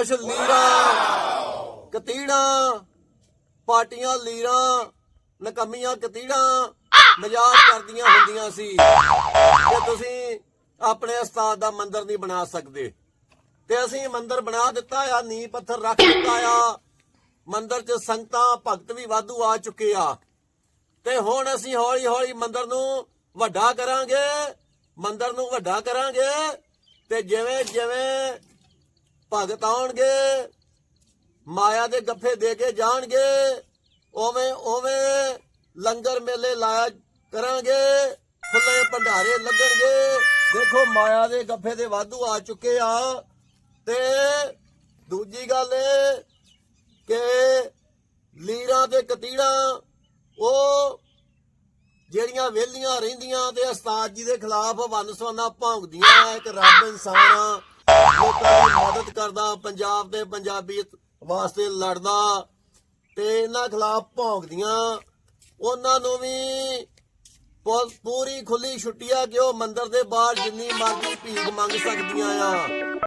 ਕੁਛ ਲੀਰਾਂ, ਕਤੀੜਾਂ, ਪਾਰਟੀਆਂ ਲੀਰਾਂ, ਨਕਮੀਆਂ ਕਤੀੜਾਂ ਮਜ਼ਾਕ ਕਰਦੀਆਂ ਹੁੰਦੀਆਂ ਸੀ ਕਿ ਤੁਸੀਂ ਆਪਣੇ ਉਸਤਾਦ ਦਾ ਮੰਦਿਰ ਨਹੀਂ ਬਣਾ ਸਕਦੇ। ਤੇ ਅਸੀਂ ਮੰਦਿਰ ਬਣਾ ਦਿੱਤਾ ਆ ਨੀ ਪੱਥਰ ਰੱਖ ਦਿੱਤਾ ਆ, ਮੰਦਿਰ 'ਚ ਸੰਗਤਾਂ, ਭਗਤ ਵੀ ਵਾਧੂ ਆ ਚੁੱਕੇ ਆ। ਤੇ ਹੁਣ ਅਸੀਂ ਹੌਲੀ ਹੌਲੀ ਮੰਦਿਰ ਨੂੰ ਵੱਡਾ ਕਰਾਂਗੇ, ਮੰਦਿਰ ਨੂੰ ਵੱਡਾ ਕਰਾਂਗੇ ਤੇ ਜਿਵੇਂ ਜਿਵੇਂ ਭਗਤ ਆਉਣਗੇ, ਮਾਇਆ ਦੇ ਗੱਫੇ ਦੇ ਕੇ ਜਾਣਗੇ ਓਵੇਂ ਓਵੇਂ ਲੰਗਰ ਮੇਲੇ ਲਾਇਆ ਕਰਾਂਗੇ ਖੁੱਲੇ ਭੰਡਾਰੇ ਲੱਗਣਗੇ। ਦੇਖੋ, ਮਾਇਆ ਦੇ ਗੱਫੇ ਦੇ ਵਾਧੂ ਆ ਚੁੱਕੇ ਆ ਤੇ ਦੂਜੀ ਗੱਲ ਇਹ ਕਿ ਲੀਰਾਂ ਤੇ ਕਤੀੜਾਂ, ਉਹ ਜਿਹੜੀਆਂ ਵਿਹਲੀਆਂ ਰਹਿੰਦੀਆਂ ਤੇ ਉਸਤਾਦ ਜੀ ਦੇ ਖਿਲਾਫ ਵਨਸਵਨਾ ਭੌਂਕਦੀਆਂ, ਇੱਕ ਰੱਬ ਇਨਸਾਨ ਆ ਲੋਕਾਂ ਦੀ ਮਦਦ ਕਰਦਾ, ਪੰਜਾਬ ਦੇ ਪੰਜਾਬੀ ਵਾਸਤੇ ਲੜਦਾ ਤੇ ਇਹਨਾਂ ਖਿਲਾਫ ਭੌਂਕਦੀਆਂ ਉਹਨਾਂ ਨੂੰ ਵੀ ਪੂਰੀ ਖੁੱਲੀ ਛੁੱਟੀ ਆ ਕਿ ਉਹ ਮੰਦਿਰ ਦੇ ਬਾਹਰ ਜਿੰਨੀ ਮਰਜ਼ੀ ਭੀਖ ਮੰਗ ਸਕਦੀਆਂ ਆ।